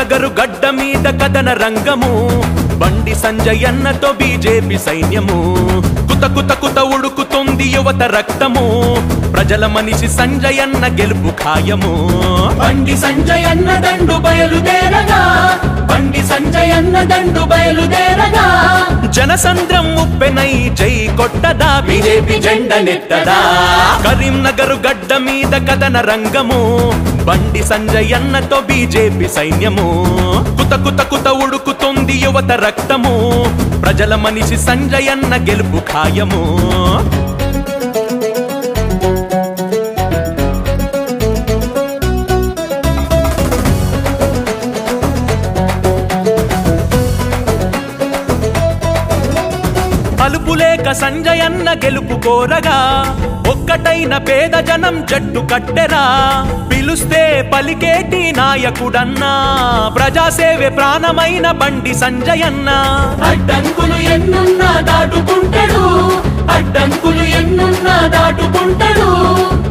కరీంనగరు గడ్డ మీద కథన రంగము. బండి సంజయన్నతో బీజేపీ సైన్యము. కుత కుత కుత ఉడుకుతోంది యువత రక్తము. ప్రజల మనిషి సంజయన్న గెలుపు ఖాయము. బండి సంజయన్న దండు బయలుదేరగా. బండి సంజయన్న దండు బయలుదేరగా. జనసంద్రం ఉప్పెనై జై కొట్టదా. బీజేపీ జెండ నెత్తదా. కరీంనగరు గడ్డ మీద కథన రంగము. బండి సంజయన్నతో బీజేపీ సైన్యము. కుత కుత కుత ఉడుకుతుంది యువత రక్తము. ప్రజల మనిషి సంజయన్న గెలుపు ఖాయము. అలుపులేక సంజయన్న గెలుపు కోరగా ఒక్కటైన పేద జనం జట్టు కట్టెరా. పిలుస్తే పలికేటి నాయకుడన్నా. ప్రజాసేవే ప్రాణమైన బండి సంజయన్న. అడ్డంకులు ఎన్నున్నా దాటుకుంటాడు. అడ్డంకులు ఎన్నున్నా దాటుకుంటాడు.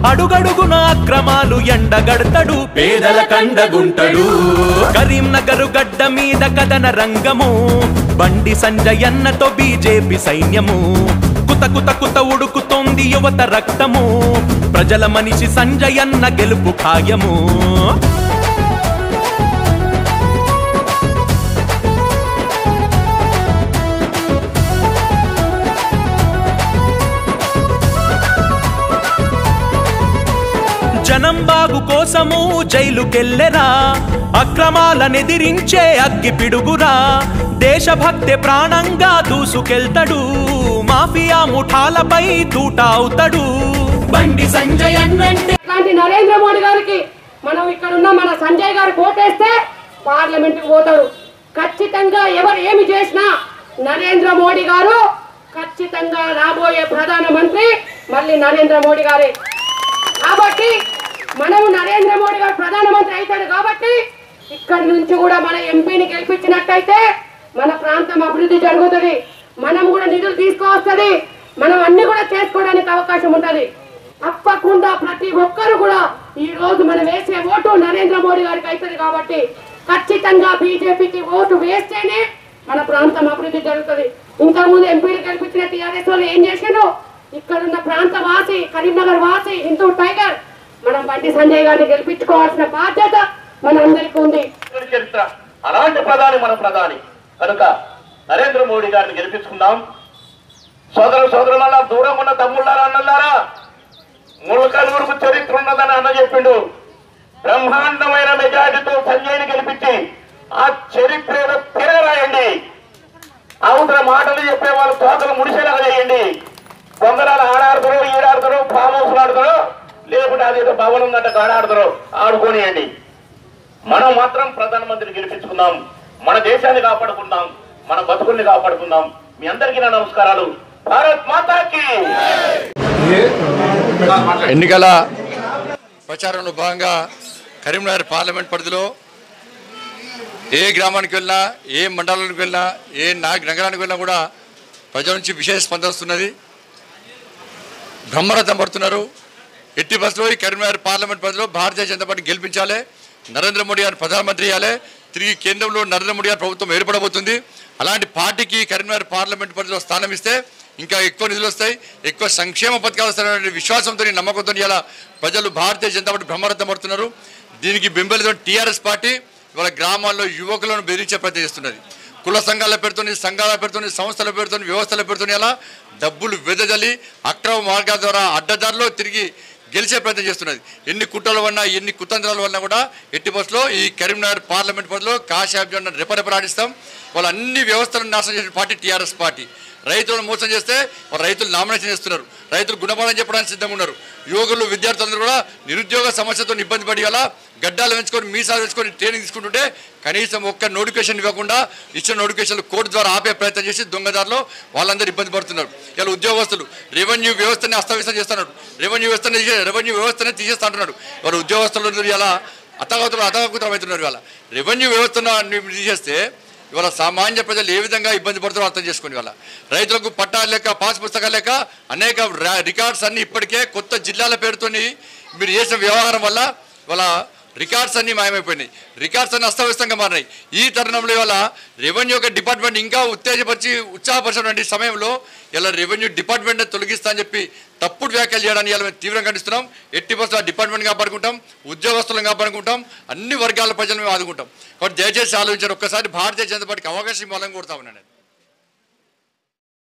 అడుగడుగున అక్రమాలు ఎండగడతాడు. పేదల కండగుంటడు. కరీంనగరు గడ్డ మీద కథన రంగము. బండి సంజయన్నతో బీజేపీ సైన్యము. కుత కుత ఉడుకుతోంది యువత రక్తము. ప్రజల మనిషి సంజయన్న గెలుపు ఖాయము. జనం బాగు కోసము జైలుకెళ్ళెరా. అక్రమాలనెదిరించే అగ్గి పిడుగురా. దేశభక్తి ప్రాణంగా దూసుకెళ్తాడు. మాఫియా ముఠాలపై తూట అవుతాడు బండి సంజయ్ అన్నంటే నరేంద్ర మోడీ గారికి మనం ఇక్కడ ఉన్న మన సంజయ్ గారు కోటేస్తే పార్లమెంట్ పోతాడు ఖచ్చితంగా ఎవరు ఏమి చేసినా నరేంద్ర మోడీ గారు ఖచ్చితంగా రాబోయే ప్రధానమంత్రి మళ్ళీ నరేంద్ర మోడీ గారే. కాబట్టి మనం నరేంద్ర మోడీ గారు ప్రధానమంత్రి అవుతాడు కాబట్టి ఇక్కడి నుంచి కూడా మన ఎంపీని గెలిపించినట్టయితే మన ప్రాంతం అభివృద్ధి జరుగుతుంది. మనం కూడా నిధులు తీసుకువస్తుంది. మనం అన్ని కూడా చేసుకోవడానికి అవకాశం ఉంటుంది. తప్పకుండా ప్రతి ఒక్కరు కూడా ఈ రోజు మనం వేసే ఓటు నరేంద్ర మోడీ గారికి అవుతుంది కాబట్టి ఖచ్చితంగా బీజేపీకి ఓటు వేస్తేనే మన ప్రాంతం అభివృద్ధి జరుగుతుంది. ఇంతకుముందు ఎంపీలు గెలిపించిన టీఆర్ఎస్ వాళ్ళు ఏం చేసిండ్రు? ఇక్కడున్న ప్రాంత వాసి కరీంనగర్ వాసి హిందూ టైగర్ మనం బండి సంజయ్ గారిని గెలిపించుకోవాల్సిన బాధ్యత మనందరికీ ఉంది. చరిత్ర అలాంటి ప్రధాని మన ప్రధాని. కనుక నరేంద్ర మోడీ గారిని గెలిపించుకుందాం. సోదర సోదరులారా దూరం ఉన్న తమ్ముళ్ళారా అన్నలారా ములకనూరుకు చరిత్ర ఉన్నదని అన్న చెప్పిండు. బ్రహ్మాండమైన మెజార్టీతో లేకుంటే అదేదో భవనం ఉందంటే గాడాడుతారో ఆడుకోనియండి. మనం మాత్రం ప్రధానమంత్రిని గెలిపించుకుందాం. మన దేశాన్ని కాపాడుకుందాం. మన బతుకుల్ని కాపాడుకుందాం. మీ అందరికీ నా నమస్కారాలు. భారత్ మాతాకి! ఎన్నికల ప్రచారంలో భాగంగా కరీంనగర్ పార్లమెంట్ పరిధిలో ఏ గ్రామానికి వెళ్ళినా ఏ మండలానికి వెళ్ళినా ఏ నా నగరానికి వెళ్ళినా కూడా ప్రజల నుంచి విశేష స్పందన వస్తున్నది. బ్రహ్మరథం పడుతున్నారు. ఎట్టి బస్సులో ఈ కరీంనగర్ పార్లమెంట్ పరిధిలో భారతీయ జనతా పార్టీ గెలిపించాలి. నరేంద్ర మోడీ గారిని ప్రధానమంత్రి అయ్యాలి తిరిగి కేంద్రంలో నరేంద్ర మోడీ గారి ప్రభుత్వం ఏర్పడబోతుంది. అలాంటి పార్టీకి కరీంనగర్ పార్లమెంట్ పరిధిలో స్థానం ఇస్తే ఇంకా ఎక్కువ నిధులు వస్తాయి ఎక్కువ సంక్షేమ పథకాలు వస్తాయనే విశ్వాసంతో నమ్మకంతో ఇలా ప్రజలు భారతీయ జనతా పార్టీ బ్రహ్మరథం పడుతున్నారు. దీనికి బెంబలితో టీఆర్ఎస్ పార్టీ ఇవాళ గ్రామాల్లో యువకులను బెదిరించే ప్రయత్నం చేస్తున్నది. కుల సంఘాల పెడుతుంది సంఘాల పెడుతుంది సంస్థల పెడుతుంది వ్యవస్థల పెడుతుంది అలా డబ్బులు వెదజల్లి అక్రమ మార్గాల ద్వారా అడ్డదారిలో తిరిగి గెలిచే ప్రయత్నం చేస్తున్నది. ఎన్ని కుట్రల వల్ల ఎన్ని కుతంత్రాల వల్ల కూడా ఎట్టి బస్సులో ఈ కరీంనగర్ పార్లమెంట్ బస్సులో కాశాబ్ రెపరెపరాడిస్తాం రెపరెపలాడిస్తాం వాళ్ళు అన్ని వ్యవస్థలను నాశనం చేసిన పార్టీ టీఆర్ఎస్ పార్టీ. రైతులను మోసం చేస్తే వాళ్ళు రైతులు నామినేషన్ చేస్తున్నారు. రైతులు గుణపాఠం చెప్పడానికి సిద్ధంగా ఉన్నారు. యువకులు విద్యార్థులందరూ కూడా నిరుద్యోగ సమస్యతో ఇబ్బంది పడి గడ్డాలు పెంచుకొని మీసాలు పెంచుకొని ట్రైనింగ్ తీసుకుంటుంటే కనీసం ఒక్క నోటిఫికేషన్ ఇవ్వకుండా ఇచ్చిన నోటిఫికేషన్లు కోర్టు ద్వారా ఆపే ప్రయత్నం చేసి దొంగదారులు వాళ్ళందరూ ఇబ్బంది పడుతున్నారు. ఇలా ఉద్యోగస్తులు రెవెన్యూ వ్యవస్థని అస్తవ్యస్తం చేస్తున్నారు. రెవెన్యూ వ్యవస్థని రెవెన్యూ వ్యవస్థనే తీసేస్తా అంటున్నారు. వారు ఉద్యోగస్తులు ఇలా అతగతులు అతగకుతం అవుతున్నారు ఇవాళ. రెవెన్యూ వ్యవస్థను తీసేస్తే ఇవాళ సామాన్య ప్రజలు ఏ విధంగా ఇబ్బంది పడుతారో అర్థం చేసుకుని ఇవాళ. రైతులకు పట్టాలు లేక పాస్ పుస్తకాలు లేక అనేక రికార్డ్స్ అన్నీ ఇప్పటికే కొత్త జిల్లాల పేరుతోని మీరు చేసిన వ్యవహారం వల్ల ఇవాళ రికార్డ్స్ అన్ని మాయమైపోయినాయి. రికార్డ్స్ అన్ని అస్తవ్యస్తంగా మారినాయి. ఈ తరుణంలో ఇవాళ రెవెన్యూ యొక్క డిపార్ట్మెంట్ ఇంకా ఉత్తేజపరిచి ఉత్సాహపరిచినటువంటి సమయంలో ఇలా రెవెన్యూ డిపార్ట్మెంట్ తొలగిస్తా అని చెప్పి తప్పుడు వ్యాఖ్యలు చేయడానికి ఇలా మేము తీవ్రంగా ఖండిస్తున్నాం. ఎట్టి పరిస్థితులు డిపార్ట్మెంట్ కాపాడుకుంటాం. ఉద్యోగస్తులను కాపాడుకుంటాం. అన్ని వర్గాల ప్రజలు మేము ఆదుకుంటాం. కాబట్టి దయచేసి ఆలోచించారు ఒక్కసారి భారతీయ జనతా పార్టీకి అవకాశం ఇవ్వాలని కోరుతా ఉన్నాను